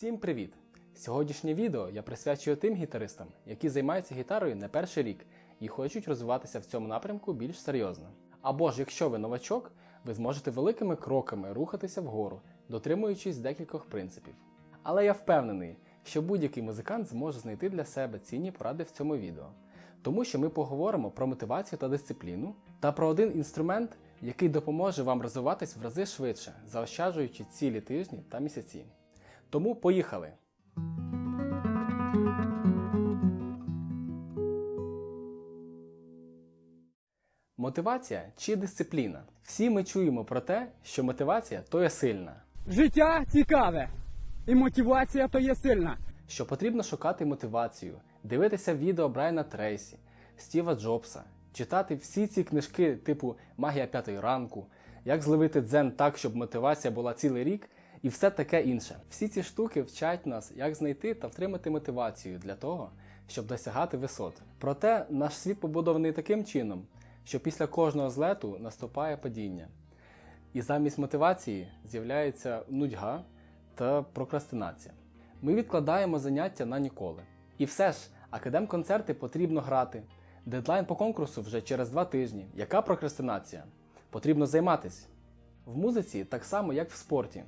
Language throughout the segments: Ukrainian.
Всім привіт! Сьогоднішнє відео я присвячую тим гітаристам, які займаються гітарою не перший рік і хочуть розвиватися в цьому напрямку більш серйозно. Або ж якщо ви новачок, ви зможете великими кроками рухатися вгору, дотримуючись декількох принципів. Але я впевнений, що будь-який музикант зможе знайти для себе цінні поради в цьому відео, тому що ми поговоримо про мотивацію та дисципліну та про один інструмент, який допоможе вам розвиватись в рази швидше, заощаджуючи цілі тижні та місяці. Тому поїхали! Мотивація чи дисципліна? Всі ми чуємо про те, що мотивація то є сильна, Життя цікаве, і мотивація то є сильна. що потрібно шукати мотивацію, дивитися відео Брайана Трейсі, Стіва Джобса, читати всі ці книжки типу Магія п'ятої ранку, як зловити дзен так, щоб мотивація була цілий рік, і все таке інше. Всі ці штуки вчать нас, як знайти та втримати мотивацію для того, щоб досягати висот. Проте наш світ побудований таким чином, що після кожного злету наступає падіння. І замість мотивації з'являється нудьга та прокрастинація. Ми відкладаємо заняття на ніколи. І все ж, академ-концерти потрібно грати. Дедлайн по конкурсу вже через два тижні. Яка прокрастинація? Потрібно займатись. В музиці так само, як в спорті.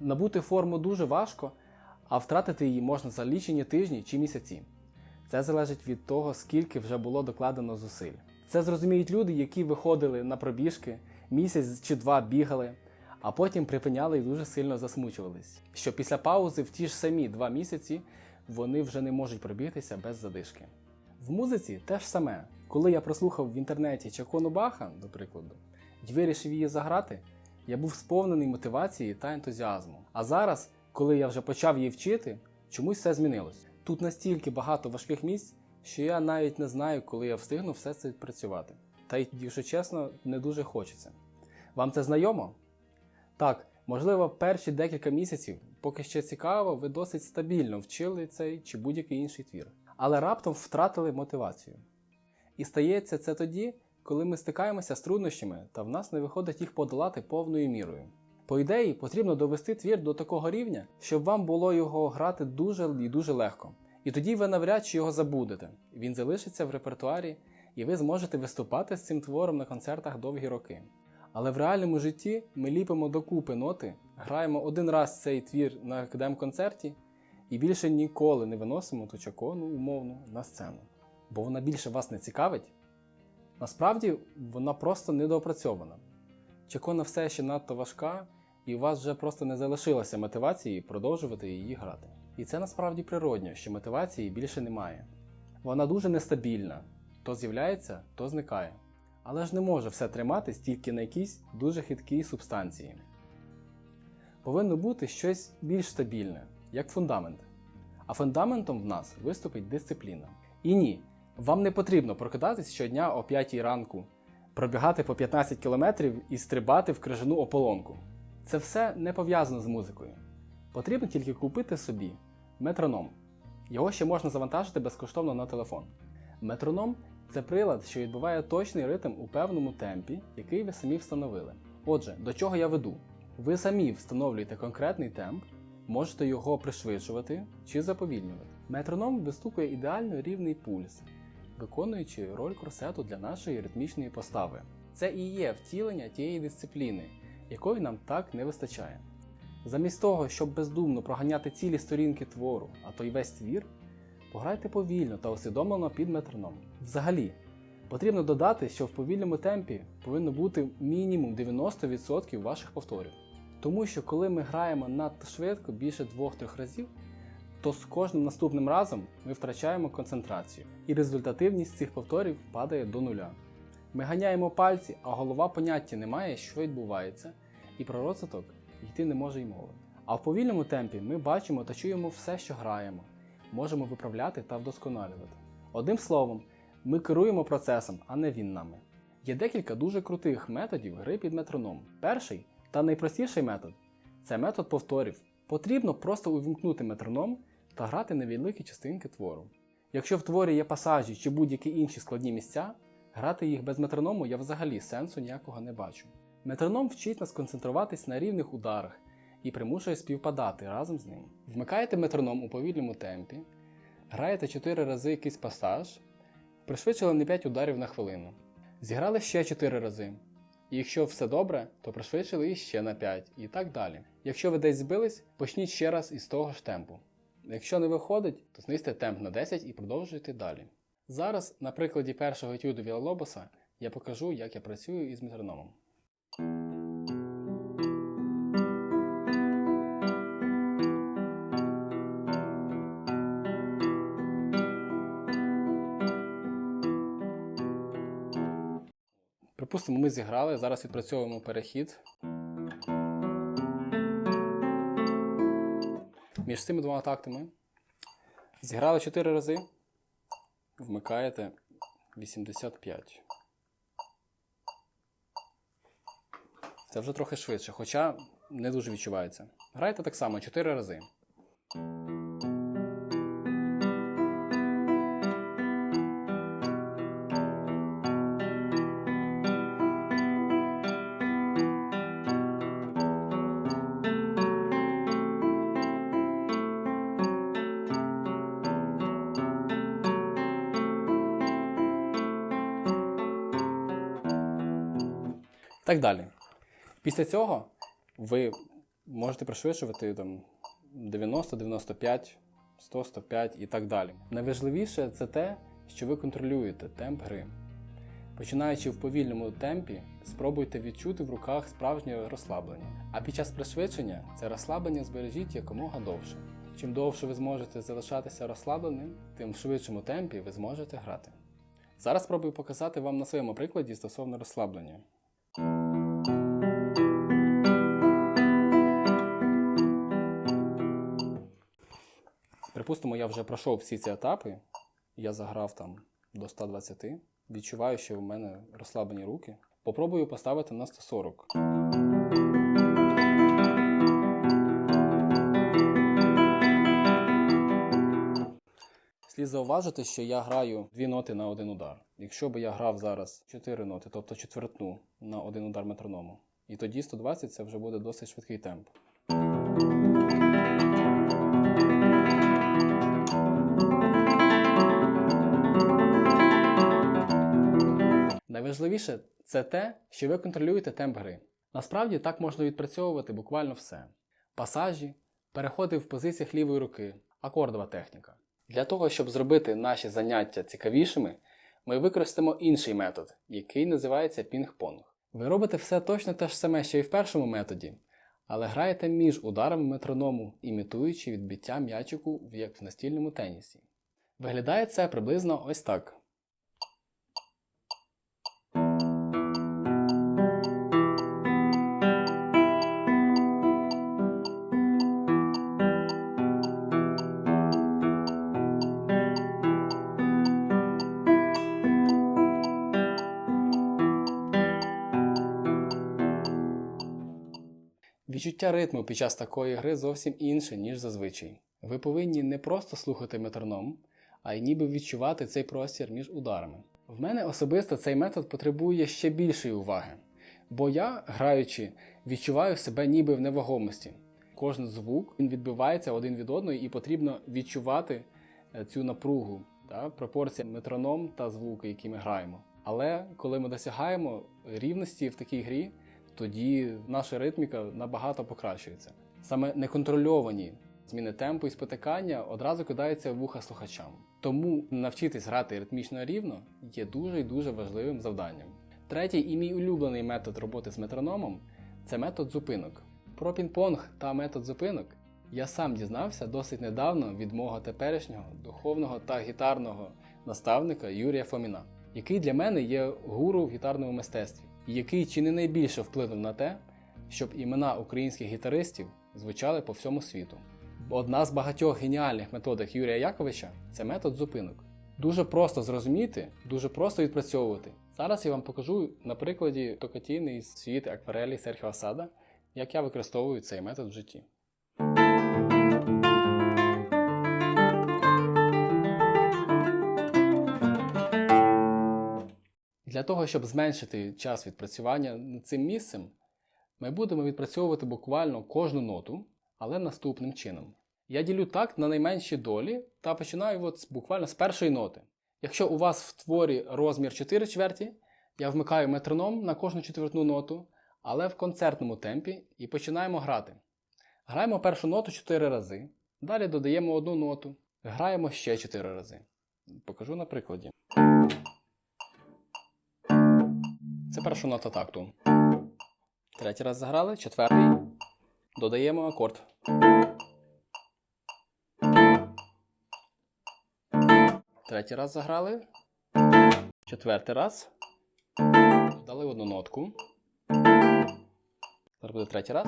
Набути форму дуже важко, а втратити її можна за лічені тижні чи місяці. Це залежить від того, скільки вже було докладено зусиль. Це зрозуміють люди, які виходили на пробіжки, місяць чи два бігали, а потім припиняли і дуже сильно засмучувались. Що після паузи в ті ж самі два місяці вони вже не можуть пробігтися без задишки. В музиці те ж саме. Коли я прослухав в інтернеті Чакону Баха, до прикладу, і вирішив її заграти, я був сповнений мотивації та ентузіазму. А зараз, коли я вже почав її вчити, чомусь все змінилось. Тут настільки багато важких місць, що я навіть не знаю, коли я встигну все це відпрацювати. Та й, якщо чесно, не дуже хочеться. Вам це знайомо? Так, можливо, перші декілька місяців, поки ще цікаво, ви досить стабільно вчили цей чи будь-який інший твір. Але раптом втратили мотивацію. І стається це тоді, коли ми стикаємося з труднощами, та в нас не виходить їх подолати повною мірою. По ідеї, потрібно довести твір до такого рівня, щоб вам було його грати дуже і дуже легко. І тоді ви навряд чи його забудете. Він залишиться в репертуарі, і ви зможете виступати з цим твором на концертах довгі роки. Але в реальному житті ми ліпимо докупи ноти, граємо один раз цей твір на академ-концерті і більше ніколи не виносимо ту чакону умовно на сцену. Бо вона більше вас не цікавить. Насправді вона просто недоопрацьована. Чакона все ще надто важка, і у вас вже просто не залишилося мотивації продовжувати її грати. І це насправді природньо, що мотивації більше немає. Вона дуже нестабільна, то з'являється, то зникає. Але ж не може все триматись тільки на якійсь дуже хиткій субстанції. Повинно бути щось більш стабільне, як фундамент. А фундаментом в нас виступить дисципліна. І ні, вам не потрібно прокидатись щодня о 5 ранку, пробігати по 15 км і стрибати в крижану ополонку. Це все не пов'язано з музикою. Потрібно тільки купити собі метроном. Його ще можна завантажити безкоштовно на телефон. Метроном це прилад, що відбуває точний ритм у певному темпі, який ви самі встановили. Отже, до чого я веду? Ви самі встановлюєте конкретний темп, можете його пришвидшувати чи заповільнювати. Метроном вистукує ідеально рівний пульс, виконуючи роль корсету для нашої ритмічної постави. Це і є втілення тієї дисципліни, якої нам так не вистачає. Замість того, щоб бездумно проганяти цілі сторінки твору, а то й весь твір, пограйте повільно та усвідомлено під метроном. Взагалі, потрібно додати, що в повільному темпі повинно бути мінімум 90% ваших повторів. Тому що коли ми граємо надто швидко більше 2-3 разів, то з кожним наступним разом ми втрачаємо концентрацію, і результативність цих повторів падає до нуля. Ми ганяємо пальці, а голова поняття не має, що відбувається, і про розвиток йти не може й мови. А в повільному темпі ми бачимо та чуємо все, що граємо, можемо виправляти та вдосконалювати. Одним словом, ми керуємо процесом, а не він нами. Є декілька дуже крутих методів гри під метроном. Перший та найпростіший метод це метод повторів. Потрібно просто увімкнути метроном та грати невеликі частинки твору. Якщо в творі є пасажі чи будь-які інші складні місця, грати їх без метроному я взагалі сенсу ніякого не бачу. Метроном вчить нас концентруватись на рівних ударах і примушує співпадати разом з ним. Вмикаєте метроном у повільному темпі, граєте 4 рази якийсь пасаж, пришвидшили на 5 ударів на хвилину. Зіграли ще 4 рази. І якщо все добре, то пришвидшили іще на 5 і так далі. Якщо ви десь збились, почніть ще раз із того ж темпу. Якщо не виходить, то знизьте темп на 10 і продовжуйте далі. Зараз, на прикладі першого етюду Вілалобоса, я покажу, як я працюю із метрономом. Припустимо, ми зіграли, зараз відпрацьовуємо перехід. Між цими двома тактами. Зіграли 4 рази. Вмикаєте 85. Це вже трохи швидше, хоча не дуже відчувається. Граєте так само 4 рази. Так далі. Після цього ви можете пришвидшувати там 90, 95, 100, 105 і так далі. Найважливіше це те, що ви контролюєте темп гри. Починаючи в повільному темпі, спробуйте відчути в руках справжнє розслаблення. А під час пришвидшення це розслаблення збережіть якомога довше. Чим довше ви зможете залишатися розслабленим, тим в швидшому темпі ви зможете грати. Зараз спробую показати вам на своєму прикладі стосовно розслаблення. Припустимо, я вже пройшов всі ці етапи, я заграв там до 120, відчуваю, що в мене розслаблені руки. Попробую поставити на 140. Слід зауважити, що я граю дві ноти на один удар. Якщо б я грав зараз 4 ноти, тобто четвертну на один удар метроному, і тоді 120 це вже буде досить швидкий темп. Найважливіше це те, що ви контролюєте темп гри. Насправді так можна відпрацьовувати буквально все: пасажі, переходи в позиціях лівої руки, акордова техніка. Для того, щоб зробити наші заняття цікавішими, ми використаємо інший метод, який називається пінг-понг. Ви робите все точно те ж саме, що і в першому методі, але граєте між ударами метроному, імітуючи відбиття м'ячику, як в настільному тенісі. Виглядає це приблизно ось так. Відчуття ритму під час такої гри зовсім інше, ніж зазвичай. Ви повинні не просто слухати метроном, а й ніби відчувати цей простір між ударами. В мене особисто цей метод потребує ще більшої уваги, бо я, граючи, відчуваю себе ніби в невагомості. Кожен звук він відбивається один від одного, і потрібно відчувати е, цю напругу, та, пропорція метроном та звуки, які ми граємо. Але коли ми досягаємо рівності в такій грі, тоді наша ритміка набагато покращується. Саме неконтрольовані зміни темпу і спотикання одразу кидаються в вуха слухачам. Тому навчитись грати ритмічно рівно є дуже і дуже важливим завданням. Третій і мій улюблений метод роботи з метрономом це метод зупинок. Про пінг-понг та метод зупинок я сам дізнався досить недавно від мого теперішнього духовного та гітарного наставника Юрія Фоміна, який для мене є гуру в гітарному мистецтві, який чи не найбільше вплинув на те, щоб імена українських гітаристів звучали по всьому світу. Одна з багатьох геніальних методик Юрія Яковича це метод зупинок. Дуже просто зрозуміти, дуже просто відпрацьовувати. Зараз я вам покажу на прикладі токатійний світ акварелі Серхіо Асада, як я використовую цей метод в житті. Для того, щоб зменшити час відпрацювання цим місцем, Ми будемо відпрацьовувати буквально кожну ноту, але наступним чином. Я ділю такт на найменші долі та починаю от буквально з першої ноти. Якщо у вас в творі розмір 4 чверті, я вмикаю метроном на кожну четвертну ноту, але в концертному темпі і починаємо грати. Граємо першу ноту 4 рази, далі додаємо одну ноту, граємо ще 4 рази. Покажу на прикладі. Це перша нота такту. Третій раз заграли, четвертий. Додаємо акорд. Третій раз заграли. Четвертий раз. Додали одну нотку. Зараз буде третій раз.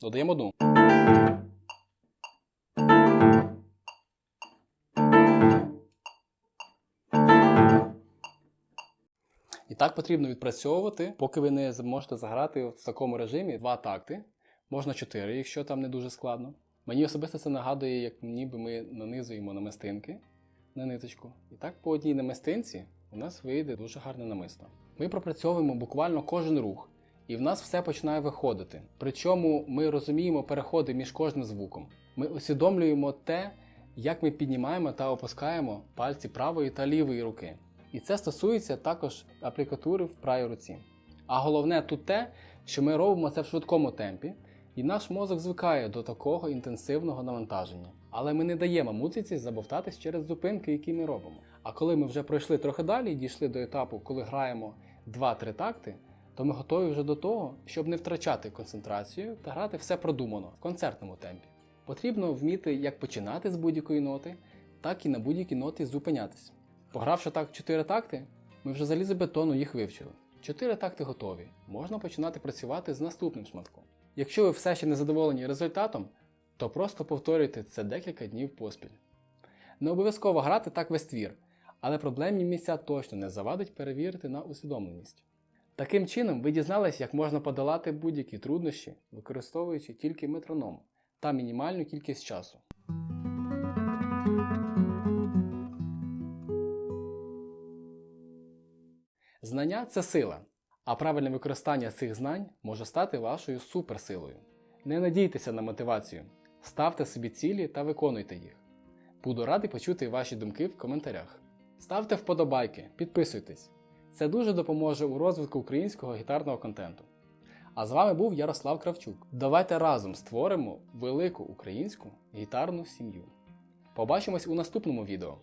Додаємо одну. Так потрібно відпрацьовувати, поки ви не зможете заграти в такому режимі два такти. Можна чотири, якщо там не дуже складно. Мені особисто це нагадує, як ніби ми нанизуємо намистинки на ниточку. І так по одній намистинці у нас вийде дуже гарне намисто. Ми пропрацьовуємо буквально кожен рух, і в нас все починає виходити. Причому ми розуміємо переходи між кожним звуком. Ми усвідомлюємо те, як ми піднімаємо та опускаємо пальці правої та лівої руки. І це стосується також аплікатури в правій руці. А головне тут те, що ми робимо це в швидкому темпі, і наш мозок звикає до такого інтенсивного навантаження. Але ми не даємо музиці забовтатись через зупинки, які ми робимо. А коли ми вже пройшли трохи далі і дійшли до етапу, коли граємо 2-3 такти, то ми готові вже до того, щоб не втрачати концентрацію та грати все продумано в концертному темпі. Потрібно вміти як починати з будь-якої ноти, так і на будь-які ноти зупинятись. Погравши так 4 такти, ми вже залізобетонно їх вивчили. 4 такти готові. Можна починати працювати з наступним шматком. Якщо ви все ще не задоволені результатом, то просто повторюйте це декілька днів поспіль. Не обов'язково грати так весь твір, але проблемні місця точно не завадить перевірити на усвідомленість. Таким чином, ви дізнались, як можна подолати будь-які труднощі, використовуючи тільки метроном та мінімальну кількість часу. Знання це сила, а правильне використання цих знань може стати вашою суперсилою. Не надійтеся на мотивацію, ставте собі цілі та виконуйте їх. Буду радий почути ваші думки в коментарях. Ставте вподобайки, підписуйтесь. Це дуже допоможе у розвитку українського гітарного контенту. А з вами був Ярослав Кравчук. Давайте разом створимо велику українську гітарну сім'ю. Побачимось у наступному відео.